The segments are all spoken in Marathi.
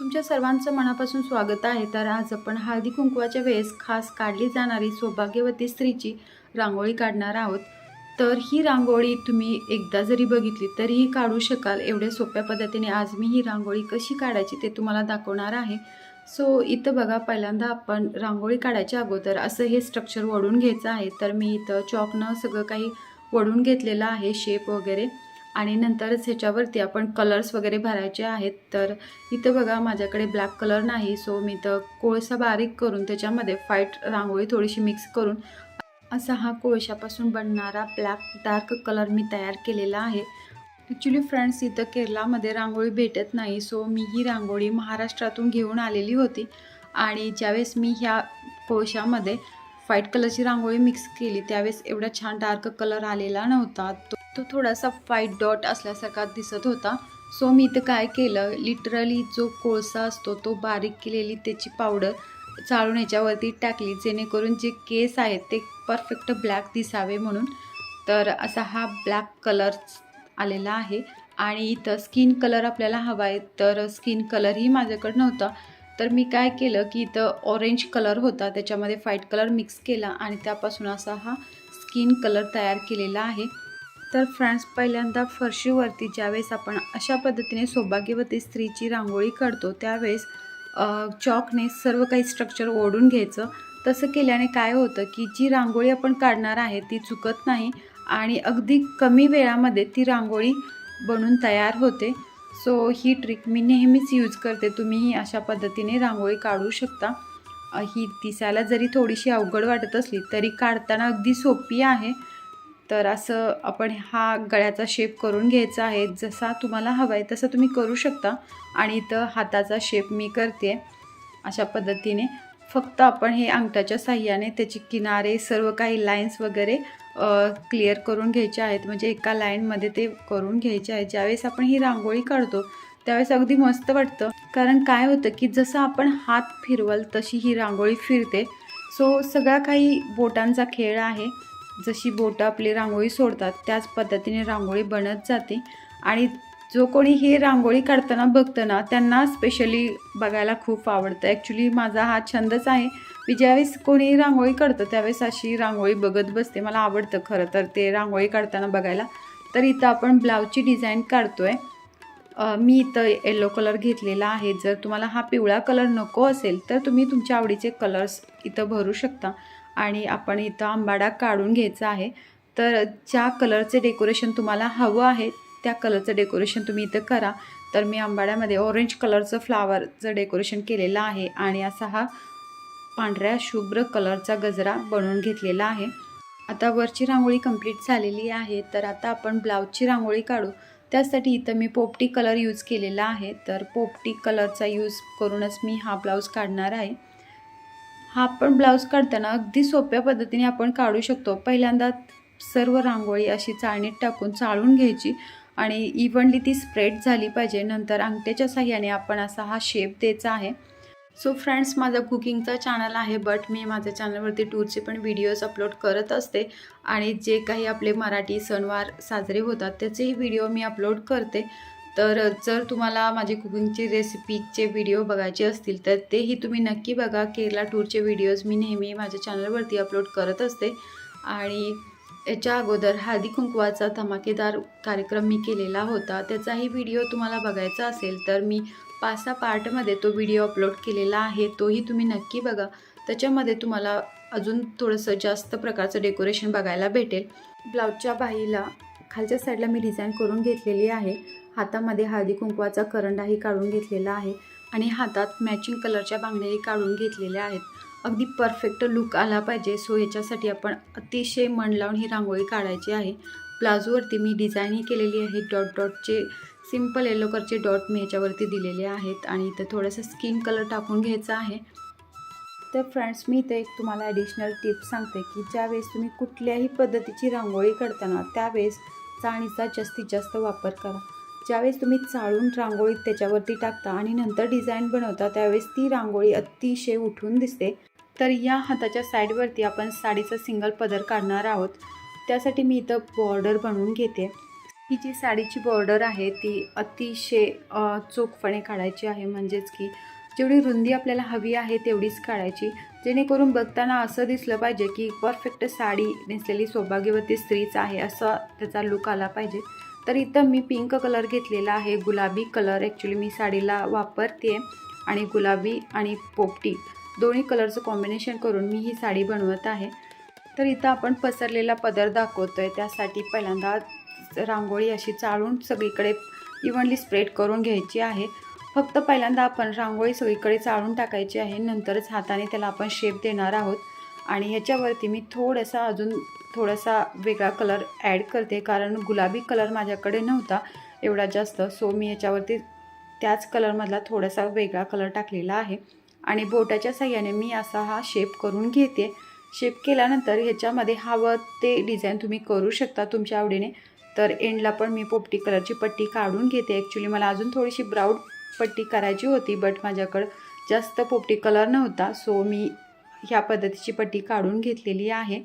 तुमच्या सर्वांचं मनापासून स्वागत आहे. तर आज आपण हळदी कुंकवाच्या वेळेस खास काढली जाणारी सौभाग्यवती स्त्रीची रांगोळी काढणार आहोत. तर ही रांगोळी तुम्ही एकदा जरी बघितली तरीही काढू शकाल. एवढ्या सोप्या पद्धतीने आज मी ही रांगोळी कशी काढायची ते तुम्हाला दाखवणार आहे. सो इथं बघा पहिल्यांदा आपण रांगोळी काढायच्या अगोदर असं हे स्ट्रक्चर वळून घ्यायचं आहे. तर मी इथं चॉकनं सगळं काही वळून घेतलेलं आहे शेप वगैरे. आणि नंतरच ह्याच्यावरती आपण कलर्स वगैरे भरायचे आहेत. तर इथं बघा माझ्याकडे ब्लॅक कलर नाही सो मी तर कोळसा बारीक करून त्याच्यामध्ये व्हाईट रांगोळी थोडीशी मिक्स करून असा हा कोळशापासून बनणारा ब्लॅक डार्क कलर मी तयार केलेला आहे. ॲक्च्युली फ्रेंड्स इथं केरलामध्ये रांगोळी भेटत नाही सो मी ही रांगोळी महाराष्ट्रातून घेऊन आलेली होती. आणि ज्यावेळेस मी ह्या कोळशामध्ये व्हाईट कलरची रांगोळी मिक्स केली त्यावेळेस एवढा छान डार्क कलर आलेला नव्हता. तो थोडासा व्हाईट डॉट असल्यासारखा दिसत होता. सो मी इथं काय केलं? लिटरली जो कोळसा असतो तो बारीक केलेली त्याची पावडर चाळून याच्यावरती टाकली जेणेकरून जे केस आहेत ते परफेक्ट ब्लॅक दिसावे म्हणून. तर असा हा ब्लॅक कलर आलेला आहे. आणि इथं स्किन कलर आपल्याला हवा आहे तर स्किन कलरही माझ्याकडं नव्हता तर मी काय केलं की इथं ऑरेंज कलर होता त्याच्यामध्ये व्हाईट कलर मिक्स केला आणि त्यापासून असा हा स्किन कलर तयार केलेला आहे. तर फ्रेंड्स पहिल्यांदा फरशीवरती ज्यावेळेस आपण अशा पद्धतीने सौभाग्यवती स्त्रीची रांगोळी काढतो त्यावेळेस चॉकने सर्व काही स्ट्रक्चर ओढून घ्यायचं. तसं केल्याने काय होतं की जी रांगोळी आपण काढणार आहे ती चुकत नाही आणि अगदी कमी वेळामध्ये ती रांगोळी बनून तयार होते. सो ही ट्रिक मी नेहमीच यूज करते. तुम्हीही अशा पद्धतीने रांगोळी काढू शकता. ही दिसायला जरी थोडीशी अवघड वाटत असली तरी काढताना अगदी सोपी आहे. तर असं आपण हा गळ्याचा शेप करून घ्यायचा आहे. जसा तुम्हाला हवा आहे तसं तुम्ही करू शकता. आणि इथं हाताचा शेप मी करते अशा पद्धतीने. फक्त आपण हे अंगठाच्या साह्याने त्याची किनारे सर्व काही लाईन्स वगैरे क्लिअर करून घ्यायचे आहेत. म्हणजे एका लाईनमध्ये ते करून घ्यायचे आहे ज्यावेळेस आपण ही रांगोळी काढतो त्यावेळेस अगदी मस्त वाटतं. कारण काय होतं की जसं आपण हात फिरवाल तशी ही रांगोळी फिरते. सो सगळा काही बोटांचा खेळ आहे. जशी बोटं आपली रांगोळी सोडतात त्याच पद्धतीने रांगोळी बनत जाते. आणि जो कोणी ही रांगोळी काढताना बघतं ना त्यांना स्पेशली बघायला खूप आवडतं. ॲक्च्युली माझा हा छंदच आहे. मी ज्यावेळेस कोणी रांगोळी काढतं त्यावेळेस अशी रांगोळी बघत बसते. मला आवडतं खरं तर ते रांगोळी काढताना बघायला. तर इथं आपण ब्लाऊजची डिझाईन काढतो आहे मी इथं येलो कलर घेतलेला आहे. जर तुम्हाला हा पिवळा कलर नको असेल तर तुम्ही तुमच्या आवडीचे कलर्स इथं भरू शकता. आणि आपण इथं आंबाडा काढून घ्यायचा आहे. तर ज्या कलरचे डेकोरेशन तुम्हाला हवं आहे त्या कलरचं डेकोरेशन तुम्ही इथं करा. तर मी आंबाड्यामध्ये ऑरेंज कलरचं फ्लावरचं डेकोरेशन केलेलं आहे आणि असा हा पांढऱ्या शुभ्र कलरचा गजरा बनवून घेतलेला आहे. आता वरची रांगोळी कंप्लीट झालेली आहे. तर आता आपण ब्लाऊजची रांगोळी काढू. त्यासाठी इथं मी पोपटी कलर यूज केलेला आहे. तर पोपटी कलरचा यूज करूनच मी हा ब्लाऊज काढणार आहे. हा आपण ब्लाऊज काढताना अगदी सोप्या पद्धतीने आपण काढू शकतो. पहिल्यांदा सर्व रांगोळी अशी चाळणीत टाकून चाळून घ्यायची आणि इव्हनली ती स्प्रेड झाली पाहिजे. नंतर अंगठ्याच्या साह्याने आपण असा हा शेप द्यायचा आहे. सो फ्रेंड्स माझा कुकिंगचा चॅनल आहे बट मी माझ्या चॅनलवरती टूरचे पण व्हिडिओज अपलोड करत असते. आणि जे काही आपले मराठी सणवार साजरे होतात त्याचेही व्हिडिओ मी अपलोड करते. तर जर तुम्हाला माझे कुकिंगचे रेसिपीचे व्हिडिओ बघायचे असतील तर तेही तुम्ही नक्की बघा. केरला टूरचे व्हिडिओज मी नेहमी माझ्या चॅनलवरती अपलोड करत असते. आणि याच्या अगोदर हळदी कुंकवाचा धमाकेदार कार्यक्रम मी केलेला होता. त्याचाही व्हिडिओ तुम्हाला बघायचा असेल तर मी पाच सहा पार्टमध्ये तो व्हिडिओ अपलोड केलेला आहे तोही तुम्ही नक्की बघा. त्याच्यामध्ये तुम्हाला अजून थोडंसं जास्त प्रकारचं डेकोरेशन बघायला भेटेल. ब्लाऊजच्या बाहीला खालच्या साईडला मी डिझाईन करून घेतलेली आहे. हातामध्ये हळदी कुंकवाचा करंडाही काढून घेतलेला आहे आणि हातात मॅचिंग कलरच्या बांगड्याही काढून घेतलेल्या आहेत. अगदी परफेक्ट लुक आला पाहिजे. सो याच्यासाठी आपण अतिशय मन लावून ही रांगोळी काढायची आहे. प्लाझोवरती मी डिझाईनही केलेली आहे. डॉट डॉटचे सिंपल येलो कलरचे डॉट मी ह्याच्यावरती दिलेले आहेत आणि इथं थोडंसं स्किन कलर टाकून घ्यायचा आहे. तर फ्रेंड्स मी इथे एक तुम्हाला ॲडिशनल टिप सांगते की ज्यावेळेस तुम्ही कुठल्याही पद्धतीची रांगोळी काढताना त्यावेळेस चाळणीचा जास्तीत जास्त वापर करा. ज्यावेळेस तुम्ही चाळून रांगोळीत त्याच्यावरती टाकता आणि नंतर डिझाईन बनवता त्यावेळेस ती रांगोळी अतिशय उठून दिसते. तर या हाताच्या साईडवरती आपण साडीचा सिंगल पदर काढणार आहोत. त्यासाठी मी इथं बॉर्डर बनवून घेते. ही जी साडीची बॉर्डर आहे ती अतिशय चोखपणे काढायची आहे. म्हणजेच की जेवढी रुंदी आपल्याला हवी आहे तेवढीच काढायची. जेणेकरून बघताना असं दिसलं पाहिजे की परफेक्ट साडी नेसलेली सौभाग्यवती स्त्रीच आहे असा त्याचा लुक आला पाहिजे. तर इथं मी पिंक कलर घेतलेला आहे. गुलाबी कलर ॲक्च्युली मी साडीला वापरते आणि गुलाबी आणि पोपटी दोन्ही कलरचं कॉम्बिनेशन करून मी ही साडी बनवत आहे. तर इथं आपण पसरलेला पदर दाखवतो आहे त्यासाठी पहिल्यांदा रांगोळी अशी चाळून सगळीकडे इव्हनली स्प्रेड करून घ्यायची आहे. फक्त पहिल्यांदा आपण रांगोळी सगळीकडे चाळून टाकायची आहे. नंतरच हाताने त्याला आपण शेप देणार आहोत. आणि ह्याच्यावरती मी थोडंसं अजून थोडासा वेगळा कलर ॲड करते. कारण गुलाबी कलर माझ्याकडे नव्हता एवढा जास्त. सो मी याच्यावरती त्याच कलरमधला थोडासा वेगळा कलर टाकलेला आहे. आणि बोटाच्या साह्याने मी असा हा शेप करून घेते. शेप केल्यानंतर ह्याच्यामध्ये हवं ते डिझाईन तुम्ही करू शकता तुमच्या आवडीने. तर एंडला पण मी पोपटी कलरची पट्टी काढून घेते. ॲक्च्युली मला अजून थोडीशी ब्राऊड पट्टी करायची होती बट माझ्याकडं जास्त पोपटी कलर नव्हता. सो मी ह्या पद्धतीची पट्टी काढून घेतलेली आहे.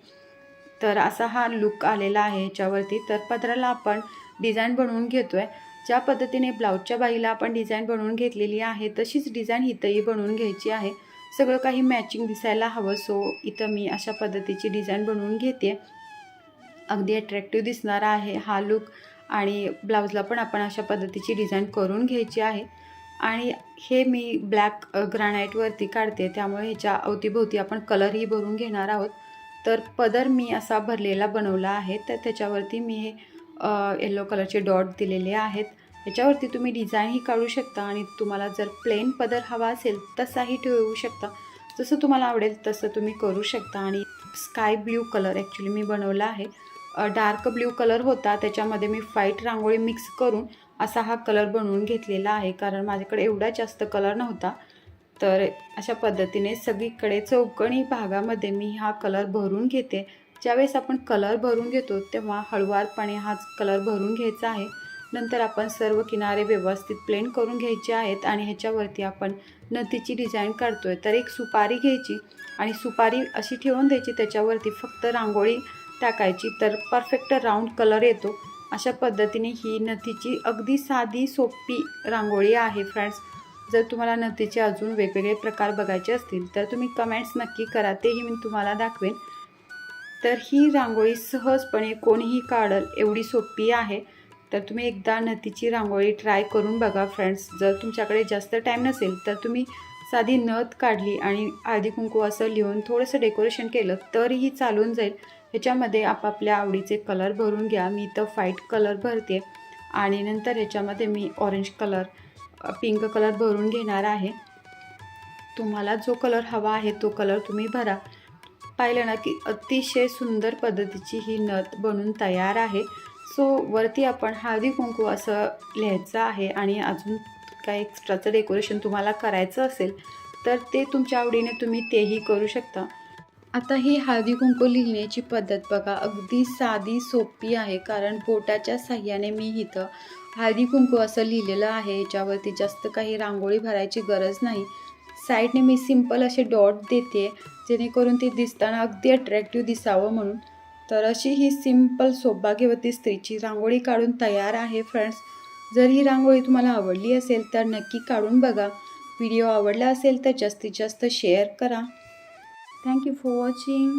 तर असा हा लुक आलेला आहे ह्याच्यावरती तर पदराला आपण डिझाईन बनवून घेतो आहे ज्या पद्धतीने ब्लाऊजच्या बाईला आपण डिझाईन बनवून घेतलेली आहे तशीच डिझाईन इथंही बनवून घ्यायची आहे. सगळं काही मॅचिंग दिसायला हवं सो इथं मी अशा पद्धतीची डिझाईन बनवून घेते. अगदी अट्रॅक्टिव्ह दिसणारा आहे हा लुक आणि ब्लाऊजला पण आपण अशा पद्धतीची डिझाईन करून घ्यायची आहे. आणि हे मी ब्लॅक ग्रॅनाईटवरती काढते त्यामुळे ह्याच्या अवतीभोवती आपण कलरही भरून घेणार आहोत. तर पदर मी असा भरलेला बनवला आहे. तर त्याच्यावरती मी हे येलो कलरचे डॉट दिलेले आहेत. याच्यावरती तुम्ही डिझाईनही काढू शकता आणि तुम्हाला जर प्लेन पदर हवा असेल तसाही ठेवू शकता. जसं तुम्हाला आवडेल तसं तुम्ही करू शकता. आणि स्काय ब्ल्यू कलर ॲक्च्युली मी बनवला आहे. डार्क ब्ल्यू कलर होता. त्याच्यामध्ये मी व्हाईट रांगोळी मिक्स करून असा हा कलर बनवून घेतलेला आहे. कारण माझ्याकडे एवढा जास्त कलर नव्हता. तर अशा पद्धतीने सगळीकडे चौकणी भागामध्ये मी हा कलर भरून घेते. ज्यावेळेस आपण कलर भरून घेतो तेव्हा हळुवारपणे हाच कलर भरून घ्यायचा आहे. नंतर आपण सर्व किनारे व्यवस्थित प्लेन करून घ्यायचे आहेत आणि ह्याच्यावरती आपण नदीची डिझाईन काढतो आहे तर एक सुपारी घ्यायची आणि सुपारी अशी ठेवून द्यायची त्याच्यावरती फक्त रांगोळी टाकायची तर परफेक्ट राऊंड कलर येतो. अशा पद्धतीने ही नथीची अगदी साधी सोपी रांगोळी आहे फ्रेंड्स. जर तुम्हाला नथीचे अजून वेगवेगळे प्रकार बघायचे असतील तर तुम्ही कमेंट्स नक्की करा. तेही मी तुम्हाला दाखवेन. तर ही रांगोळी सहजपणे कोणीही काढल एवढी सोपी आहे. तर तुम्ही एकदा नथीची रांगोळी ट्राय करून बघा फ्रेंड्स जर तुमच्याकडे जास्त टाईम नसेल तर तुम्ही साधी नथ काढली आणि आधी कुंकू असं लिहून थोडंसं डेकोरेशन केलं तरीही चालून जाईल. ह्याच्यामध्ये आपापल्या आवडीचे कलर भरून घ्या. मी तर फाईट कलर भरते आणि नंतर ह्याच्यामध्ये मी ऑरेंज कलर पिंक कलर भरून घेणार आहे. तुम्हाला जो कलर हवा आहे तो कलर तुम्ही भरा. पाहिलं ना की अतिशय सुंदर पद्धतीची ही नथ बनून तयार आहे. सो वरती आपण हळदी कुंकू असं लिहायचं आहे आणि अजून काही एक्स्ट्राचं डेकोरेशन तुम्हाला करायचं असेल तर ते तुमच्या आवडीने तुम्ही तेही करू शकता. आता ही हळदी कुंकू लिहिण्याची पद्धत बघा अगदी साधी सोपी आहे कारण बोटाच्या साह्याने मी इथं हळदी कुंकू असं लिहिलेलं आहे याच्यावरती जास्त काही रांगोळी भरायची गरज नाही. साईडने मी सिंपल असे डॉट देते जेणेकरून ते दिसताना अगदी अट्रॅक्टिव्ह दिसावं म्हणून. तर अशी ही सिंपल सौभाग्यवती स्त्रीची रांगोळी काढून तयार आहे फ्रेंड्स जर ही रांगोळी तुम्हाला आवडली असेल तर नक्की काढून बघा. व्हिडिओ आवडला असेल तर जास्तीत जास्त शेअर करा. Thank you for watching